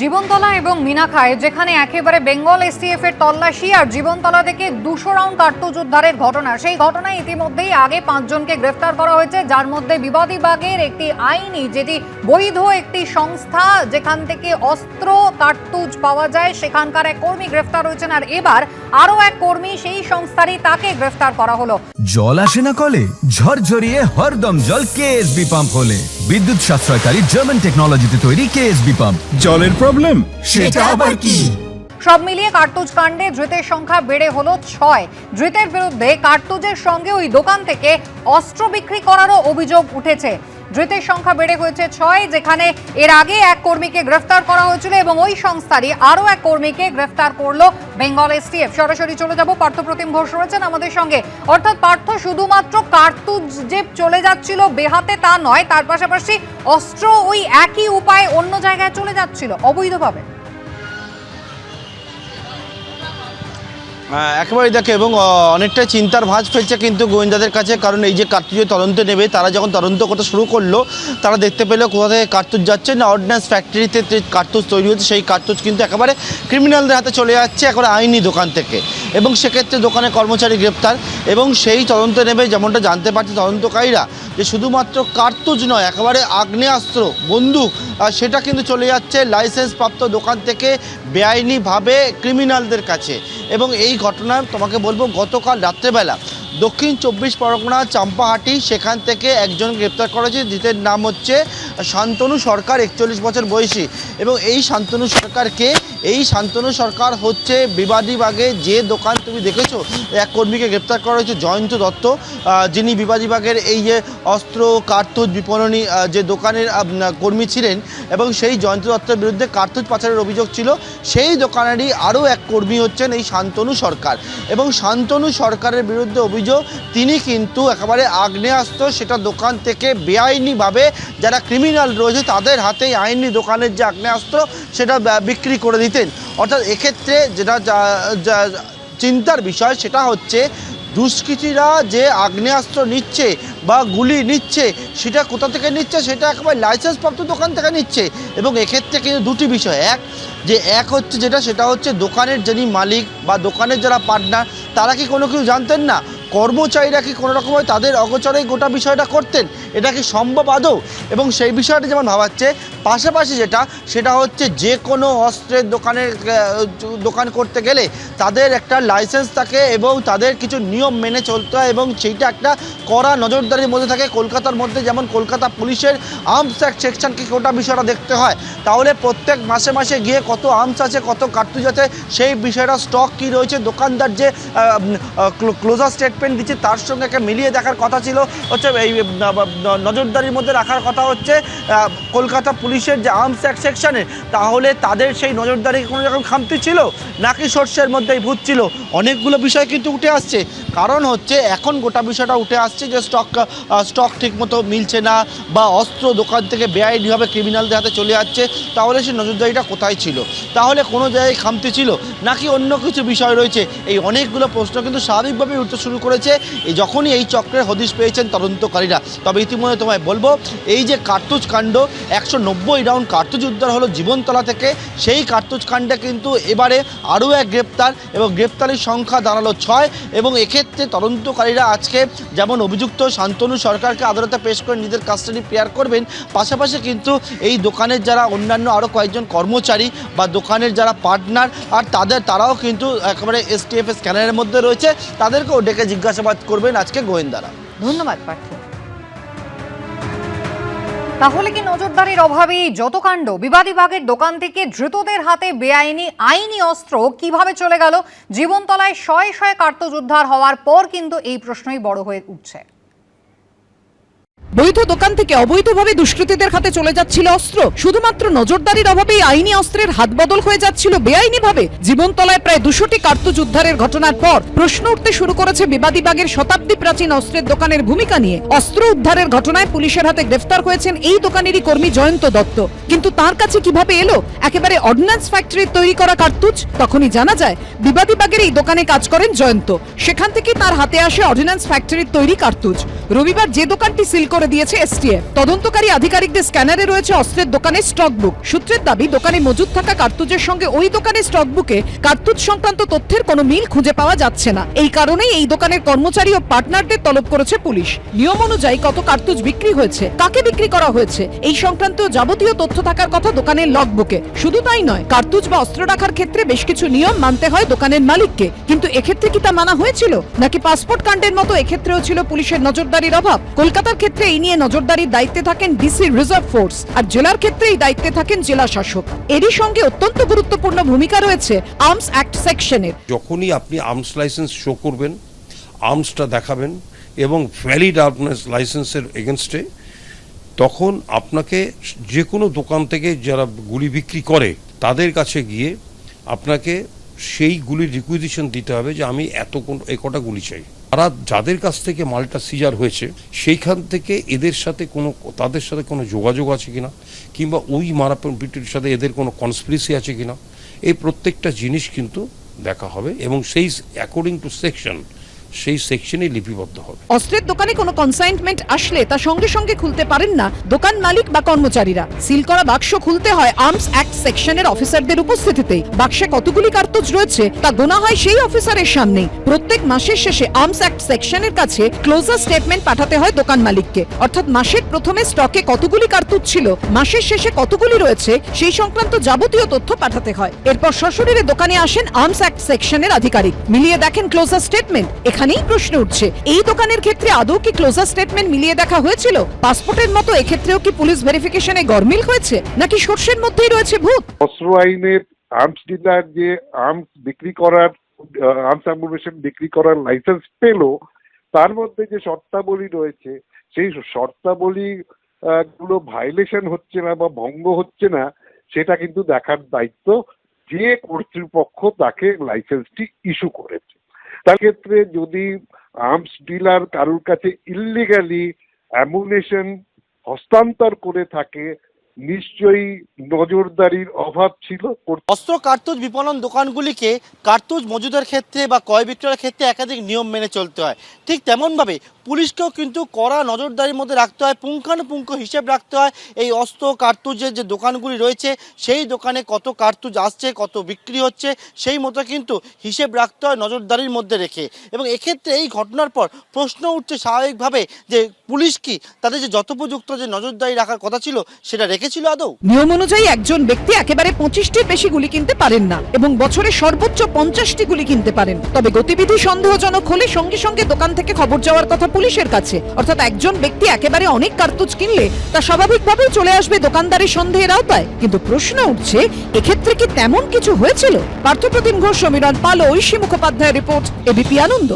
জীবনতলা এবং মিনাখায় যেখানে একেবারে বেঙ্গল এসটিএফ এর তল্লাশি আর জীবনতলা থেকে দুশো রাউন্ড কার্তুজ উদ্ধারের ঘটনা। সেই ঘটনায় ইতিমধ্যেই আগে পাঁচজনকে গ্রেফতার করা হয়েছে যার মধ্যে বিবাদী বাগের একটি আইনি যেটি বৈধ একটি সংস্থা যেখান থেকে অস্ত্র কার্তুজ পাওয়া যায় সেখানকার এক কর্মী গ্রেফতার হয়েছেন আর এবার আরও এক কর্মী সেই সংস্থারই তাকে গ্রেফতার করা হলো। জল আসে না কলে ঝরঝরিয়ে হরদম জল কেএসবি পাম্প হলে। বিদ্যুৎ সাশ্রয়কারী জার্মান টেকনোলজিতে তৈরি কেএসবি পাম্প জলের প্রবলেম সেটা আবার কি? সব মিলিয়ে কার্তুজ কাণ্ডে ধৃতের সংখ্যা বেড়ে হলো ছয়। ধৃতের বিরুদ্ধে কার্তুজের সঙ্গে ওই দোকান থেকে অস্ত্র বিক্রি করারও অভিযোগ উঠেছে। ধৃতের সংখ্যা বেড়ে হয়েছে ছয়, যেখানে এর আগে এক কর্মীকে গ্রেফতার করা হয়েছিল এবং ওই সংস্থারই আরও এক কর্মীকে গ্রেফতার করল বেঙ্গল এসটিএফ। সরাসরি চলে যাব, পার্থপ্রতিম ঘোষ রয়েছেন আমাদের সঙ্গে। অর্থাৎ পার্থ শুধুমাত্র কার্তুজ যে চলে যাচ্ছিল, বেহাতে তা নয়, তার পাশাপাশি অস্ত্র ওই একই উপায়ে অন্য জায়গায় চলে যাচ্ছিল, অবৈধভাবে। হ্যাঁ, একেবারেই দেখে এবং অনেকটাই চিন্তার ভাঁজ ফেলছে কিন্তু গোয়েন্দাদের কাছে কারণ এই যে কার্তুজের তদন্ত নেবে তারা যখন তদন্ত করতে শুরু করল তারা দেখতে পেল কোথা থেকে কার্তুজ যাচ্ছে। না অর্ডিন্যান্স ফ্যাক্টরিতে যে কার্তুজ তৈরি হচ্ছে সেই কার্তুজ কিন্তু একেবারে ক্রিমিনালদের হাতে চলে যাচ্ছে একেবারে আইনি দোকান থেকে। এবং সেক্ষেত্রে দোকানে কর্মচারী গ্রেপ্তার এবং সেই তদন্ত নেবে যেমনটা জানতে পারছে তদন্তকারীরা। যে শুধুমাত্র কার্তুজ নয়, একেবারে আগ্নেয়াস্ত্র, বন্দুক সেটা কিন্তু চলে যাচ্ছে লাইসেন্স প্রাপ্ত দোকান থেকে বেআইনিভাবে ক্রিমিনালদের কাছে। এবং এই ঘটনায় তোমাকে বলব, গতকাল রাত্রেবেলা দক্ষিণ চব্বিশ পরগনা চাম্পাহাটি, সেখান থেকে একজন গ্রেপ্তার করা হয়েছে জিতের নাম হচ্ছে শান্তনু সরকার, একচল্লিশ বছর বয়সী। এবং এই শান্তনু সরকারকে এই শান্তনু সরকার হচ্ছে বিবাদীবাগে যে দোকান তুমি দেখেছ, এক কর্মীকে গ্রেপ্তার করা হয়েছে জয়ন্ত দত্ত। যিনি বিবাদীবাগের এই যে অস্ত্র, কার্তুজ বিপণনী যে দোকানের কর্মী ছিলেন এবং সেই জয়ন্ত দত্তের বিরুদ্ধে কার্তুজ পাচারের অভিযোগ ছিল, সেই দোকানেরই আরও এক কর্মী হচ্ছেন এই শান্তনু সরকার। এবং শান্তনু সরকারের বিরুদ্ধে অভিযোগ, তিনি কিন্তু একেবারে আগ্নেয়াস্ত্র, সেটা দোকান থেকে বেআইনিভাবে যারা ক্রিমিনাল রয়েছে, তাদের হাতেই আইনি দোকানের যে আগ্নেয়াস্ত্র, সেটা বিক্রি করে দিতেন অর্থাৎ এক্ষেত্রে যেটা চিন্তার বিষয় সেটা হচ্ছে, দুষ্কৃতীরা যে আগ্নেয়াস্ত্র নিচ্ছে বা গুলি নিচ্ছে, সেটা কোথা থেকে নিচ্ছে? সেটা একেবারে লাইসেন্সপ্রাপ্ত দোকান থেকে নিচ্ছে। এবং এক্ষেত্রে কিন্তু দুটি বিষয়। এক, যে এক হচ্ছে যেটা, সেটা হচ্ছে দোকানের যিনি মালিক বা দোকানের যারা পার্টনার তারা কি কোনো কিছু জানতেন না? কর্মচারীরা কি কোনো রকমভাবে তাদের অগোচরেই গোটা বিষয়টা করতেন? এটা কি সম্ভব আদৌ? এবং সেই বিষয়টা যেমন ভাবাচ্ছে পাশাপাশি যেটা, সেটা হচ্ছে যে কোনো অস্ত্রের দোকানের দোকান করতে গেলে তাদের একটা লাইসেন্স থাকে এবং তাদের কিছু নিয়ম মেনে চলতে হয় এবং সেইটা একটা কড়া নজরদারির মধ্যে থাকে। কলকাতার মধ্যে যেমন কলকাতা পুলিশের আর্মস অ্যাক্ট সেকশনকে কোটা বিষয়টা দেখতে হয়, তাহলে প্রত্যেক মাসে মাসে গিয়ে কত আর্মস আছে, কত কার্তুজ আছে, সেই বিষয়টা স্টক কী রয়েছে, দোকানদার যে ক্লোজার স্টেটমেন্ট দিচ্ছে তার সঙ্গে একটা মিলিয়ে দেখার কথা ছিল। হচ্ছে এই নজরদারির মধ্যে রাখার কথা হচ্ছে কলকাতা পুলিশের যে আর্মস অ্যাক্ট সেকশানে তাহলে তাদের সেই নজরদারি কোনো রকম খামতি ছিল? নাকি সর্ষের মধ্যেই ভূত ছিল? অনেকগুলো বিষয় কিন্তু উঠে আসছে। কারণ হচ্ছে, এখন গোটা বিষয়টা উঠে আসছে যে স্টক স্টক ঠিকমতো মিলছে না বা অস্ত্র দোকান থেকে বেআইনিভাবে ক্রিমিনালদের হাতে চলে যাচ্ছে তাহলে সেই নজরদারিটা কোথায় ছিল? তাহলে কোনো জায়গায় খামতি ছিল? নাকি অন্য কিছু বিষয় রয়েছে? এই অনেকগুলো প্রশ্ন কিন্তু স্বাভাবিকভাবেই উঠতে শুরু করেছে। এই যখনই এই চক্রের হদিশ পেয়েছেন তদন্তকারীরা। তবে ইতিমধ্যে তোমায় বলব, এই যে কার্তুজ কাণ্ড, একশো নব্বই নব্বই রাউন্ড কার্তুজ উদ্ধার হলো জীবনতলা থেকে। সেই কার্তুজ কাণ্ডে কিন্তু এবারে আরও এক গ্রেপ্তার এবং গ্রেপ্তারের সংখ্যা দাঁড়াল ছয় এবং এক্ষেত্রে তদন্তকারীরা আজকে যেমন অভিযুক্ত শান্তনু সরকারকে আদালতে পেশ করে নিজের কাস্টাডি পেয়ার করবেন, পাশাপাশি কিন্তু এই দোকানের যারা অন্যান্য আরও কয়েকজন কর্মচারী বা দোকানের যারা পার্টনার আর তাদের তারাও কিন্তু একেবারে এসটিএফ স্ক্যানারের মধ্যে রয়েছে, তাদেরকেও ডেকে জিজ্ঞাসাবাদ করবেন আজকে গোয়েন্দারা। ধন্যবাদ পার্থ তাহলে কি নজরদারির অভাবেই যত কাণ্ড, বিবাদী বাগের দোকান থেকে ধৃতদের হাতে বেআইনি, আইনি অস্ত্র কীভাবে চলে গেল? জীবনতলায় শয়ে শয়ে কার্তযোদ্ধার হওয়ার পর কিন্তু এই প্রশ্নই বড় হয়ে উঠছে। বৈধ দোকান থেকে অবৈধভাবে দুষ্কৃতীদের হাতে চলে যাচ্ছিল অস্ত্র। শুধুমাত্র নজরদারির অভাবেই আইনি অস্ত্রের হাত বদল হয়ে যাচ্ছিল। বেআইনিভাবে জীবনতলায় প্রায় দুশোটি কার্তুজ উদ্ধারের ঘটনার পর প্রশ্ন উঠতে শুরু করেছে বিবাদীবাগের শতাব্দী প্রাচীন অস্ত্রের দোকানের ভূমিকা নিয়ে। অস্ত্র উদ্ধারের ঘটনায় পুলিশের হাতে গ্রেফতার হয়েছেন এই দোকানেরই কর্মী জয়ন্ত দত্ত। কিন্তু তার কাছে কীভাবে এলো? একেবারে অর্ডিন্যান্স ফ্যাক্টরির তৈরি করা কার্তুজ? তখনই জানা যায় বিবাদীবাগের এই দোকানে কাজ করেন জয়ন্ত। সেখান থেকে তার হাতে আসে অর্ডিন্যান্স ফ্যাক্টরির তৈরি কার্তুজ। রবিবার যে দোকানটি সিল করে দিয়েছে এসটিএফ তদন্তকারী আধিকারিকদের স্ক্যানারে রয়েছে অস্ত্রের দোকানের স্টক বুক সূত্রের দাবি, দোকানে মজুদ থাকা কার্তুজের সঙ্গে ওই দোকানের স্টক বুকে কার্তুজ সংক্রান্ত তথ্যের কোনো মিল খুঁজে পাওয়া যাচ্ছে না। এই কারণেই এই দোকানের কর্মচারী ও পার্টনারদের তলব করেছে পুলিশ। নিয়ম অনুযায়ী কত কার্তুজ বিক্রি হয়েছে, কাকে বিক্রি করা হয়েছে, এই সংক্রান্ত যাবতীয় তথ্য থাকার কথা দোকানের লগ বুকে শুধু তাই নয়, কার্তুজ বা অস্ত্র রাখার ক্ষেত্রে বেশ কিছু নিয়ম মানতে হয় দোকানের মালিককে। কিন্তু এক্ষেত্রে কি তা মানা হয়েছিল? নাকি পাসপোর্ট কাণ্ডের মতো এক্ষেত্রেও ছিল পুলিশের নজরদারির অভাব? কলকাতার ক্ষেত্রে এই নিয়ে নজরদারির দায়িত্বে থাকেন ডিসি রিজার্ভ ফোর্স আর জেলার ক্ষেত্রে এই দায়িত্বে থাকেন জেলা শাসক। এরই সঙ্গে অত্যন্ত গুরুত্বপূর্ণ ভূমিকা রয়েছে আর্মস অ্যাক্ট সেকশনের। যখনই আপনি আর্মস লাইসেন্স শো করবেন, আর্মসটা দেখাবেন এবং ভ্যালিড আর্মস লাইসেন্সের এগেনস্টে, তখন আপনাকে যে কোনো দোকান থেকে যারা গুলি বিক্রি করে, তাদের কাছে গিয়ে আপনাকে সেই গুলির রিকুইজিশন দিতে হবে যে আমি এত কোন এ কটা গুলি চাই। তারা যাদের কাছ থেকে মালটা সিজার হয়েছে, সেইখান থেকে এদের সাথে কোনো, তাদের সাথে কোনো যোগাযোগ আছে কিনা? কিংবা ওই মারাপিটির সাথে এদের কোনো কনস্পিরেসি আছে কিনা? এই প্রত্যেকটা জিনিস কিন্তু দেখা হবে এবং সেই অ্যাকর্ডিং টু সেকশন সেই সেকশনে লিপিবদ্ধ হবে। অস্ত্রের দোকানে কোনো কনসাইনমেন্ট আসলে তা সঙ্গে সঙ্গে খুলতে পারেন না দোকান মালিক বা কর্মচারীরা। সিল করা বাক্স খুলতে হয় আর্মস অ্যাক্ট সেকশনের অফিসারদের উপস্থিতিতেই বাক্সে কতগুলি কার্তুজ রয়েছে তা গোনা হয় সেই অফিসারের সামনেই। প্রত্যেক মাসের শেষে আর্মস অ্যাক্ট সেকশনের কাছে ক্লোজার স্টেটমেন্ট পাঠাতে হয় দোকান মালিককে। অর্থাৎ মাসের প্রথমে স্টকে কতগুলি কার্তুজ ছিল, মাসের শেষে কতগুলি রয়েছে, সেই সংক্রান্ত যাবতীয় তথ্য পাঠাতে হয়। এরপর সশরীরে দোকানে আসেন আর্মস অ্যাক্ট সেকশনের আধিকারিক। মিলিয়ে দেখেন ক্লোজার স্টেটমেন্ট এখানেই প্রশ্ন উঠছে। এই দোকানের ক্ষেত্রে আদৌ কি ক্লোজার স্টেটমেন্ট মিলিয়ে দেখা হয়েছিল? পাসপোর্টের মতো এক্ষেত্রেও কি পুলিশ ভেরিফিকেশনে গরমিল হয়েছে? নাকি সর্ষের মধ্যেই রয়েছে ভূত? অস্ত্র আইনের আর্মস ডিলার যে আর্মস বিক্রি করার আর্মস অ্যাম্বুলেশন বিক্রি করার লাইসেন্স পেল, তার মধ্যে যে শর্তাবলী রয়েছে, সেই শর্তাবলী গুলো ভাইলেশন হচ্ছে না বা ভঙ্গ হচ্ছে না, সেটা কিন্তু দেখার দায়িত্ব যে কর্তৃপক্ষ তাকে লাইসেন্সটি ইস্যু করেছে। তার ক্ষেত্রে যদি আর্মস ডিলার কারোর কাছে ইল্লিগালি অ্যামুনেশন হস্তান্তর করে থাকে নিশ্চয়ই নজরদারির অভাব ছিল। অস্ত্র, কার্তুজ, বিপণন দোকানগুলিকে কার্তুজ মজুদের ক্ষেত্রে বা ক্রয় বিক্রয়ের ক্ষেত্রে একাধিক নিয়ম মেনে চলতে হয়। ঠিক তেমনভাবে পুলিশকেও কিন্তু কড়া নজরদারির মধ্যে রাখতে হয়, পুঙ্খানুপুঙ্খ হিসেব রাখতে হয়। এই অস্ত্র, কার্তুজের যে দোকানগুলি রয়েছে, সেই দোকানে কত কার্তুজ আসছে, কত বিক্রি হচ্ছে, সেই মতো কিন্তু হিসেব রাখতে হয় নজরদারির মধ্যে রেখে। এবং এক্ষেত্রে এই ঘটনার পর প্রশ্ন উঠছে স্বাভাবিকভাবে যে পুলিশ কি তাদের যে যথোপযুক্ত যে নজরদারি রাখার কথা ছিল, সেটা রেখেছিল আদৌ? নিয়ম অনুযায়ী একজন ব্যক্তি একেবারে পঁচিশটির বেশি গুলি কিনতে পারেন না এবং বছরে সর্বোচ্চ পঞ্চাশটি গুলি কিনতে পারেন। তবে গতিবিধি সন্দেহজনক হলে সঙ্গে সঙ্গে দোকান থেকে খবর যাওয়ার কথা পুলিশের কাছে। অর্থাৎ একজন ব্যক্তি একেবারে অনেক কার্তুজ কিনলে তা স্বাভাবিকভাবেই চলে আসবে দোকানদারের সন্দেহের আওতায়। কিন্তু প্রশ্ন উঠছে, এক্ষেত্রে কি তেমন কিছু হয়েছিল? Parthapratim Ghosh, Samiran Pal Aishi Mukhopadhyay report, A B P Ananda.